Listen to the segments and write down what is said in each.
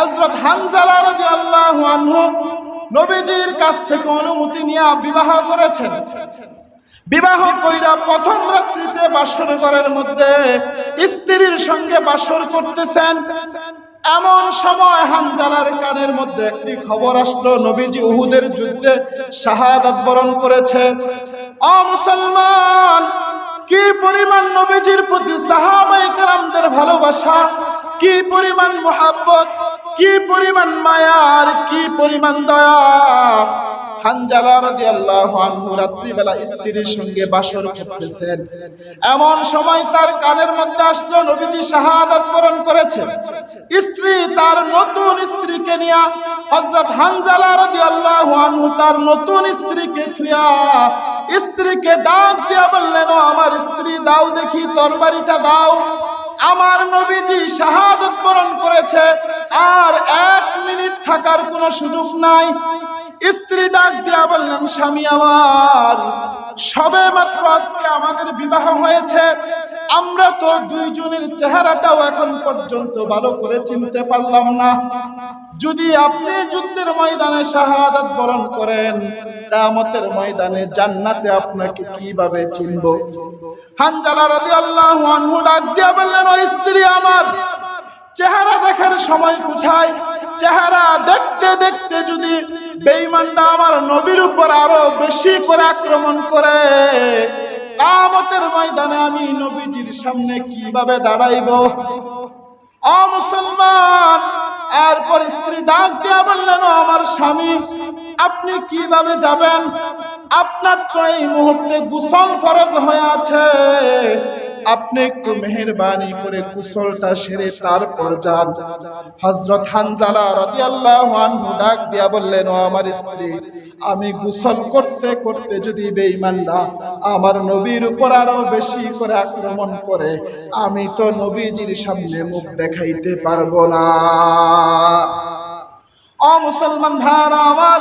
হযরত হানজালা আনহু নবীজির কাছ থেকে অনুমতি নিয়ে বিবাহ করেছেন। বিবাহ কইরা প্রথম রাত্রিতে বাসর ঘরের মধ্যে স্ত্রীর সঙ্গে বাসর করতেছেন। এমন সময় হানজালার কানের মধ্যে একটি খবর আসলো, নবীজি উহুদের যুদ্ধে শাহাদাত বরণ করেছে। অ মুসলমান, কি পরিমাণ নবীজির প্রতি সাহাবাই কালামদের ভালোবাসা? কি পরিমাণ মোহাব্বত? কি পরিমাণ মায়ার কি পরিমাণ দয়া? হানজালা রাত্রিবেলা স্ত্রীর সঙ্গে এমন সময় তার মধ্যে স্ত্রী তার নতুন স্ত্রীকে নিয়ে হানজালা তার নতুন স্ত্রীকে স্ত্রীকে ডাক দিয়া বললেন আমার স্ত্রী, দাও দেখি, তরবারিটা দাও। আমার নবীজি শাহাদত বরণ করেছে, আর এক মিনিট থাকার কোনো সুযোগ নাই। স্ত্রী ডাক দিয়া বললেন, স্বামী আমার, সবে মাত্র আজকে আমাদের বিবাহ হয়েছে। আমরা তো দুইজনের চেহারাটাও এখন পর্যন্ত ভালো করে চিনতে পারলাম না। যদি আপনি যুদ্ধের ময়দানে শাহাদাত বরণ করেন, কিয়ামতের ময়দানে জান্নাতে আপনাকে কীভাবে চিনব? নবীর উপর আরও বেশি করে আক্রমণ করে কামতের ময়দানে আমি নবীজির সামনে কীভাবে দাঁড়াইব? অ এরপর স্ত্রী ডাক দিয়া বললেন আমার স্বামী আপনি কীভাবে যাবেন? আপনার তো এই মুহূর্তে গুসল ফরজ হয়ে আছে। আপনি একটু মেহরবানি করে কুশলটা সেরে তারপর যান। হযরত হানজালা রাদিয়াল্লাহু আনহু ডাক দিয়া বললেন, ও আমার স্ত্রী, আমি গোসল করতে করতে যদি বেঈমানরা আমার নবীর উপর আরও বেশি করে আক্রমণ করে, আমি তো নবীজির সামনে মুখ দেখাইতে পারব না। ও মুসলমান ভাইরা আমার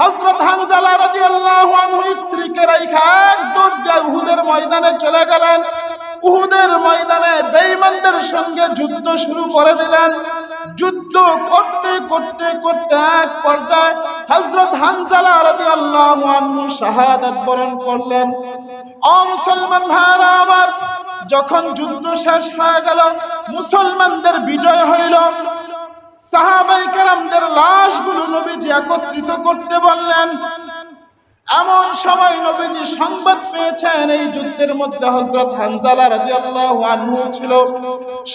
হযরত হানজালা রাদিয়াল্লাহু আনহু স্ত্রীকে রাইখা দৌড় দিয়ে উহুদের ময়দানে চলে গেলেন। উহুদের ময়দানে বেঈমানদের সঙ্গে যুদ্ধ শুরু করে দিলেন। যুদ্ধ করতে করতে করতে এক পর্যায়ে হযরত হানজালা রাদিয়াল্লাহু আনহু শাহাদাত বরণ করলেন। ও মুসলমান ভাইরা আমার, যখন যুদ্ধ শেষ হয়ে গেল, মুসলমানদের বিজয় হইল। সাহাবাই কালামদের লাশগুলো নবীজি একত্রিত করতে বললেন। এমন সময় নবীজি সংবাদ পেয়েছেন, এই যুদ্ধের মধ্যে হযরত হানজালা ছিল।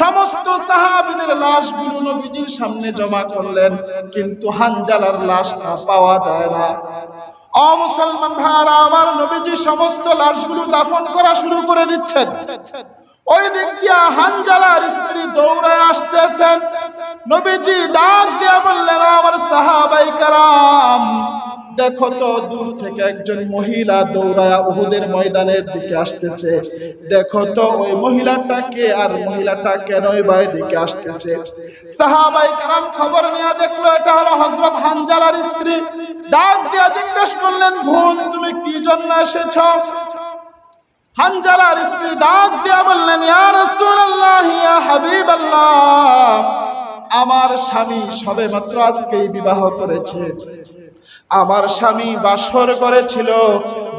সমস্ত সাহাবীদের লাশগুলো নবীজির সামনে জমা করলেন, কিন্তু হানজালার লাশটা পাওয়া যায় না। অ মুসলমান ভাইরা, আমার নবীজি সমস্ত লাশগুলো দাফন করা শুরু করে দিচ্ছেন। ওই দিক দিয়া হানজালার স্ত্রী দৌড়ে আসতেছেন। নবীজি ডাক দিয়া বললেন, আমার সাহাবাই কারাম, দেখো তো দূর থেকে একজন মহিলা দৌড়ায়া উহুদের ময়দানের দিকে আসতেছে। দেখো তো ওই মহিলাটাকে আর মহিলাটা কেনই বা দিকে আসতেছে? সাহাবাই কারাম খবর নিয়ে দেখল, এটা হলো হযরত হানজালার স্ত্রী। ডাক দিয়া জিজ্ঞেস করলেন, বোন, তুমি কি জন্য এসেছ? হানজালার স্ত্রী ডাক দিয়া বললেন, ইয়া রাসূলুল্লাহ, ইয়া হাবিবাল্লাহ আমার স্বামী সবে মাত্র আজকেই বিবাহ করেছে। আমার স্বামী বাসর করেছিল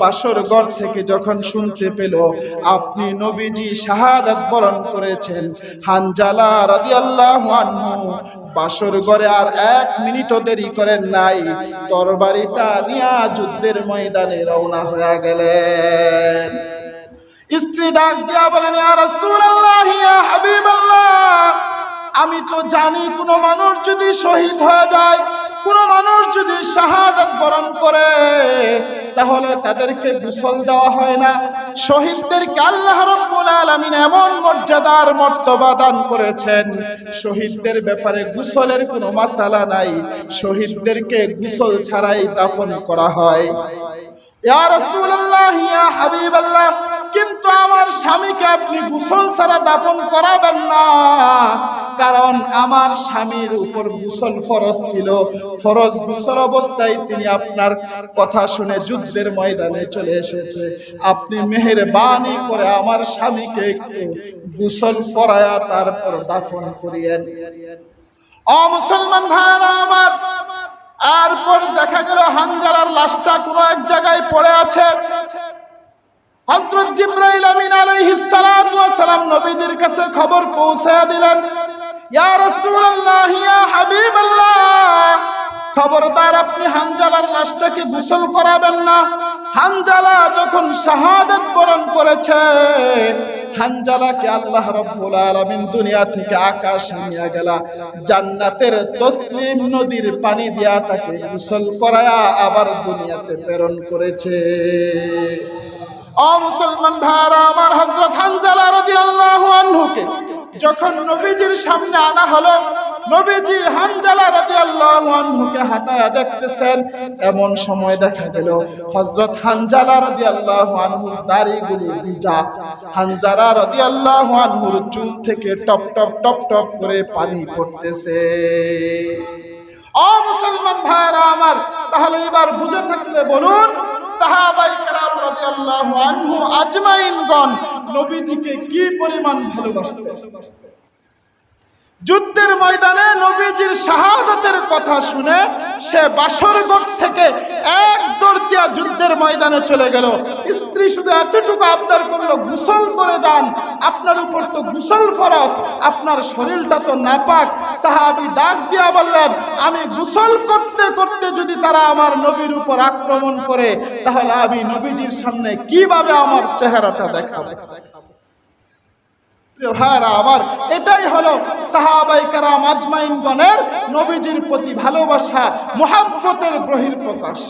বাসর থেকে যখন শুনতে পেল, আপনি নবীজি শাহাদাত বরণ করেছেন, হানজালা রাদিয়াল্লাহু আনহু, বাসর আর এক মিনিটও দেরি করেন নাই তরবারিটা নিয়া যুদ্ধের ময়দানে রওনা হয়ে গেলেন। স্ত্রী ডাক দিয়া বলেন, ইয়া রাসূলুল্লাহ হাবিবাল্লাহ আমি তো জানি কোন মানুষ যদি শহীদ হয়ে যায়, কোন মানুষ যদি শাহাদাত বরণ করে, তাহলে তাদেরকে গুসল দেওয়া হয় না। শহীদদেরকে আল্লাহ এমন মর্যাদার মর্তবা দান করেছেন, শহীদদের ব্যাপারে গুসলের কোনো মাসালা নাই। শহীদদেরকে গোসল ছাড়াই দাফন করা হয়। হাবিবাল্লাহ, কিন্তু আমার স্বামীকে আপনি গুসল ছাড়া দাফন করাবেন না। কারণ আমার স্বামীর উপর গোসল ফরজ ছিল। ফরজ গোসল অবস্থায় তিনি আপনার কথা শুনে যুদ্ধের ময়দানে চলে এসেছে। আপনি মেহেরবানি করে আমার স্বামীকে একটু গোসল করায়া তারপর দাফন করিয়েন। অ মুসলমান ভাইরা আমার এরপর দেখা গেল হানজালার লাশটা কোনো এক জায়গায় পড়ে আছে। হযরত জিবরাইল আমিন আলাইহিস সালাম নবীজির কাছে খবর পৌঁছায়া দিলেন। খবরদার, আপনি হানজালার লাশটাকে গোসল করাবেন না। হানজালা যখন শাহাদাত বরণ করেছে, হানজালাকে আল্লাহ রাব্বুল আলামিন দুনিয়া থেকে আকাশে নিয়ে গেল। জান্নাতের তসলিম নদীর পানি দিয়া তাকে গোসল করায়া আবার দুনিয়াতে প্রেরণ করেছে। অ মুসলমান ভাইরা, আমার হযরত হানজালা রাদিয়াল্লাহু আনহুকে যখন নবীজির সামনে আনা হলো, নবীজি হানজালা রাদিয়াল্লাহু আনহুকে হাঁটায়া দেখতেছেন। এমন সময় দেখা গেল, হযরত হানজালা রাদিয়াল্লাহু আনহুর দাড়িগুলি ভিজা। হানজালা রাদিয়াল্লাহু আনহুর চুল থেকে টপ টপ টপ টপ করে পানি পড়তেছে। ও মুসলমান ভাইরা আমার, তাহলে এবার বুঝে থাকলে বলুন সাহাবাই কারাম রাদিয়াল্লাহু নবীজিকে কি পরিমাণ ভালোবাসতেন? যুদ্ধের ময়দানে নবীজির শাহাদাতের কথা শুনে সে বাসরগড় থেকে এক দৌড় দিয়া যুদ্ধের ময়দানে চলে গেল। স্ত্রী শুধু এতটুকু আবদার করল, গোসল করে যান। আপনার উপর তো গোসল ফরজ, আপনার শরীরটা তো নাপাক। সাহাবি ডাক দিয়া বললেন, আমি গুসল করতে করতে যদি তারা আমার নবীর উপর আক্রমণ করে, তাহলে আমি নবীজির সামনে কীভাবে আমার চেহারাটা দেখাবো? আমার এটাই প্রতি ভালোবাসা মোহাম্মতের বহির প্রকাশ